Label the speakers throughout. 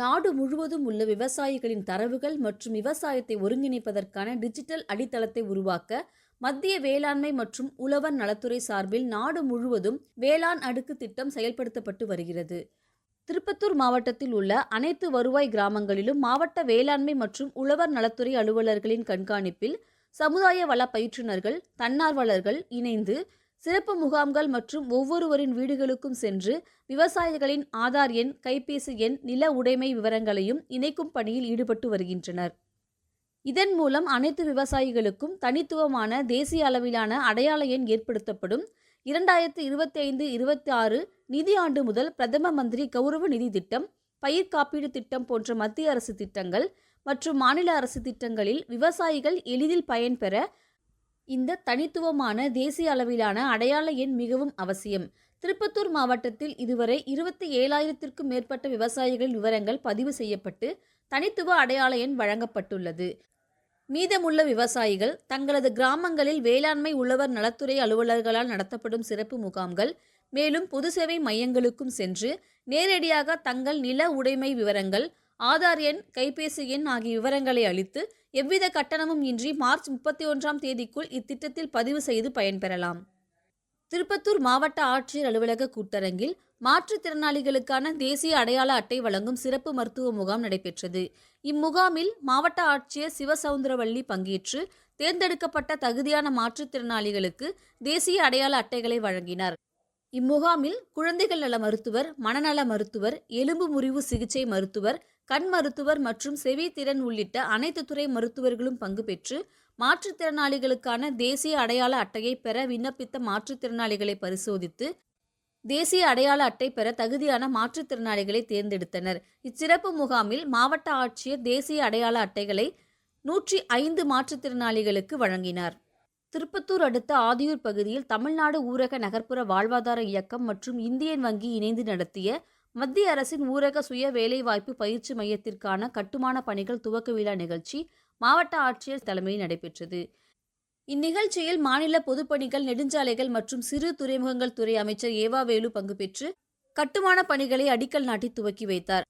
Speaker 1: நாடு முழுவதும் உள்ள விவசாயிகளின் தரவுகள் மற்றும் விவசாயத்தை ஒருங்கிணைப்பதற்கான டிஜிட்டல் அடித்தளத்தை உருவாக்க மத்திய வேளாண்மை மற்றும் உழவர் நலத்துறை சார்பில் நாடு முழுவதும் வேளாண் அடுக்கு திட்டம் செயல்படுத்தப்பட்டு வருகிறது திருப்பத்தூர் மாவட்டத்தில் உள்ள அனைத்து வருவாய் கிராமங்களிலும் மாவட்ட வேளாண்மை மற்றும் உழவர் நலத்துறை அலுவலர்களின் கண்காணிப்பில் சமுதாய வள பயிற்றுநர்கள் தன்னார்வலர்கள் இணைந்து சிறப்பு முகாம்கள் மற்றும் ஒவ்வொருவரின் வீடுகளுக்கும் சென்று விவசாயிகளின் ஆதார் எண் கைபேசி எண் நில உடைமை விவரங்களையும் இணைக்கும் பணியில் ஈடுபட்டு வருகின்றனர் இதன் மூலம் அனைத்து விவசாயிகளுக்கும் தனித்துவமான தேசிய அளவிலான அடையாள எண் ஏற்படுத்தப்படும் இரண்டாயிரத்து இருபத்தி ஐந்து இருபத்தி ஆறு நிதி ஆண்டு முதல் பிரதம மந்திரி கௌரவ நிதி திட்டம் பயிர் காப்பீடு திட்டம் போன்ற மத்திய அரசு திட்டங்கள் மற்றும் மாநில அரசு திட்டங்களில் விவசாயிகள் எளிதில் பயன்பெற இந்த தனித்துவமான தேசிய அளவிலான அடையாள எண் மிகவும் அவசியம் திருப்பத்தூர் மாவட்டத்தில் இதுவரை இருபத்தி ஏழாயிரத்திற்கும் மேற்பட்ட விவசாயிகளின் விவரங்கள் பதிவு செய்யப்பட்டு தனித்துவ அடையாள எண் வழங்கப்பட்டுள்ளது மீதமுள்ள விவசாயிகள் தங்களது கிராமங்களில் வேளாண்மை உழவர் நலத்துறை அலுவலர்களால் நடத்தப்படும் சிறப்பு முகாம்கள் மேலும் பொது சேவை மையங்களுக்கும் சென்று நேரடியாக தங்கள் நில உடைமை விவரங்கள் ஆதார் எண் கைபேசி எண் ஆகிய விவரங்களை அளித்து எவ்வித கட்டணமும் இன்றி மார்ச் முப்பத்தி ஒன்றாம் தேதிக்குள் இத்திட்டத்தில் பதிவு செய்து பயன்பெறலாம் திருப்பத்தூர் மாவட்ட ஆட்சியர் அலுவலக கூட்டரங்கில் மாற்றுத்திறனாளிகளுக்கான தேசிய அடையாள அட்டை வழங்கும் சிறப்பு மருத்துவ முகாம் நடைபெற்றது இம்முகாமில் மாவட்ட ஆட்சியர் சிவசவுந்தரவள்ளி பங்கேற்று தேர்ந்தெடுக்கப்பட்ட தகுதியான மாற்றுத்திறனாளிகளுக்கு தேசிய அடையாள அட்டைகளை வழங்கினார் இம்முகாமில் குழந்தைகள் நல மருத்துவர் மனநல மருத்துவர் எலும்பு முறிவு சிகிச்சை மருத்துவர் கண் மருத்துவர் மற்றும் செவி திறன் உள்ளிட்ட அனைத்து துறை மருத்துவர்களும் பங்கு பெற்று மாற்றுத்திறனாளிகளுக்கான தேசிய அடையாள அட்டையை பெற விண்ணப்பித்த மாற்றுத்திறனாளிகளை பரிசோதித்து தேசிய அடையாள அட்டை பெற தகுதியான மாற்றுத்திறனாளிகளை தேர்ந்தெடுத்தனர் இச்சிறப்பு முகாமில் மாவட்ட ஆட்சியர் தேசிய அடையாள அட்டைகளை நூற்றி ஐந்து மாற்றுத்திறனாளிகளுக்கு வழங்கினார் திருப்பத்தூர் அடுத்த ஆதியூர் பகுதியில் தமிழ்நாடு ஊரக நகர்ப்புற வாழ்வாதார இயக்கம் மற்றும் இந்தியன் வங்கி இணைந்து நடத்திய மத்திய அரசின் ஊரக சுய வேலைவாய்ப்பு பயிற்சி மையத்திற்கான கட்டுமான பணிகள் துவக்க விழா நிகழ்ச்சி மாவட்ட ஆட்சியர் தலைமையில் நடைபெற்றது இந்நிகழ்ச்சியில் மாநில பொதுப்பணிகள் நெடுஞ்சாலைகள் மற்றும் சிறு துறைமுகங்கள் துறை அமைச்சர் ஏவா வேலு பங்கு பெற்று கட்டுமான பணிகளை அடிக்கல் நாட்டி துவக்கி வைத்தார்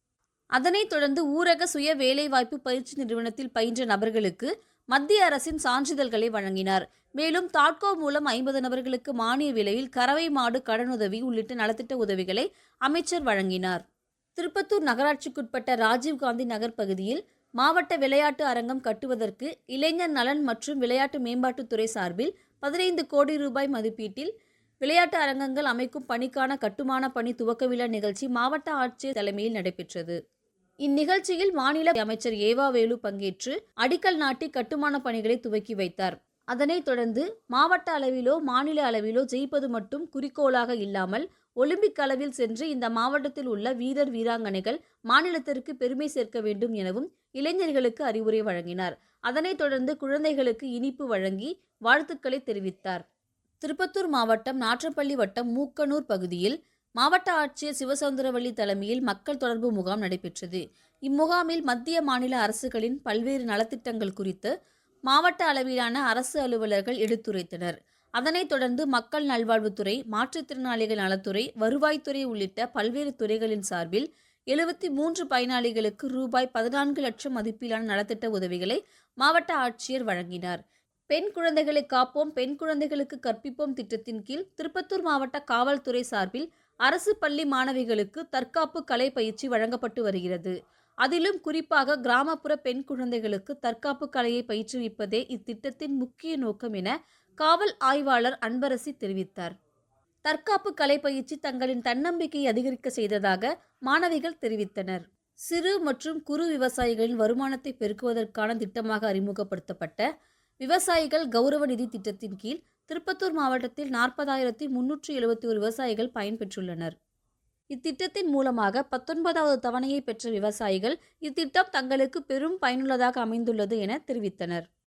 Speaker 1: அதனைத் தொடர்ந்து ஊரக சுய வேலைவாய்ப்பு பயிற்சி நிறுவனத்தில் பயின்ற நபர்களுக்கு மத்திய அரசின் சான்றிதழ்களை வழங்கினார் மேலும் தாட்கோ மூலம் ஐம்பது நபர்களுக்கு மானிய விலையில் கறவை மாடு கடனுதவி உள்ளிட்ட நலத்திட்ட உதவிகளை அமைச்சர் வழங்கினார் திருப்பத்தூர் நகராட்சிக்குட்பட்ட ராஜீவ்காந்தி நகர் பகுதியில் மாவட்ட விளையாட்டு அரங்கம் கட்டுவதற்கு இளைஞர் நலன் மற்றும் விளையாட்டு மேம்பாட்டுத்துறை சார்பில் பதினைந்து கோடி ரூபாய் மதிப்பீட்டில் விளையாட்டு அரங்கங்கள் அமைக்கும் பணிக்கான கட்டுமான பணி துவக்க விழா நிகழ்ச்சி மாவட்ட ஆட்சியர் தலைமையில் நடைபெற்றது இந்நிகழ்ச்சியில் மாநில அமைச்சர் ஏவா வேலு பங்கேற்று அடிக்கல் நாட்டி கட்டுமான பணிகளை துவக்கி வைத்தார் அதனைத் தொடர்ந்து மாவட்ட அளவிலோ மாநில அளவிலோ ஜெயிப்பது மட்டும் குறிக்கோளாக இல்லாமல் ஒலிம்பிக் அளவில் சென்று இந்த மாவட்டத்தில் உள்ள வீரர் வீராங்கனைகள் மாநிலத்திற்கு பெருமை சேர்க்க வேண்டும் எனவும் இளைஞர்களுக்கு அறிவுரை வழங்கினார் அதனைத் தொடர்ந்து குழந்தைகளுக்கு இனிப்பு வழங்கி வாழ்த்துக்களை தெரிவித்தார் திருப்பத்தூர் மாவட்டம் நாற்றப்பள்ளி வட்டம் மூக்கனூர் பகுதியில் மாவட்ட ஆட்சியர் சிவசுந்தரவள்ளி தலைமையில் மக்கள் தொடர்பு முகாம் நடைபெற்றது இம்முகாமில் மத்திய மாநில அரசுகளின் பல்வேறு நலத்திட்டங்கள் குறித்து மாவட்ட அளவிலான அரசு அலுவலர்கள் எடுத்துரைத்தனர் அதனைத் தொடர்ந்து மக்கள் நல்வாழ்வுத்துறை மாற்றுத்திறனாளிகள் நலத்துறை வருவாய்த்துறை உள்ளிட்ட பல்வேறு துறைகளின் சார்பில் எழுபத்தி மூன்று பயனாளிகளுக்கு ரூபாய் பதினான்கு லட்சம் மதிப்பிலான நலத்திட்ட உதவிகளை மாவட்ட ஆட்சியர் வழங்கினார் பெண் குழந்தைகளை காப்போம் பெண் குழந்தைகளுக்கு கற்பிப்போம் திட்டத்தின் கீழ் திருப்பத்தூர் மாவட்ட காவல்துறை சார்பில் அரசு பள்ளி மாணவிகளுக்கு தற்காப்பு கலை பயிற்சி வழங்கப்பட்டு வருகிறது அதிலும் குறிப்பாக கிராமப்புற பெண் குழந்தைகளுக்கு தற்காப்பு கலையை பயிற்றுவிப்பதே இத்திட்டத்தின் முக்கிய நோக்கம் என காவல் ஆய்வாளர் அன்பரசி தெரிவித்தார் தற்காப்பு கலை பயிற்சி தங்களின் தன்னம்பிக்கையை அதிகரிக்க செய்ததாக மாணவிகள் தெரிவித்தனர் சிறு மற்றும் குறு விவசாயிகளின் வருமானத்தை பெருக்குவதற்கான திட்டமாக அறிமுகப்படுத்தப்பட்ட விவசாயிகள் கௌரவ நிதி திட்டத்தின் கீழ் திருப்பத்தூர் மாவட்டத்தில் நாற்பதாயிரத்தி முன்னூற்றி எழுபத்தி ஒரு விவசாயிகள் பயன்பெற்றுள்ளனர் இத்திட்டத்தின் மூலமாக பத்தொன்பதாவது தவணையை பெற்ற விவசாயிகள் இத்திட்டம் தங்களுக்கு பெரும் பயனுள்ளதாக அமைந்துள்ளது என தெரிவித்தனர்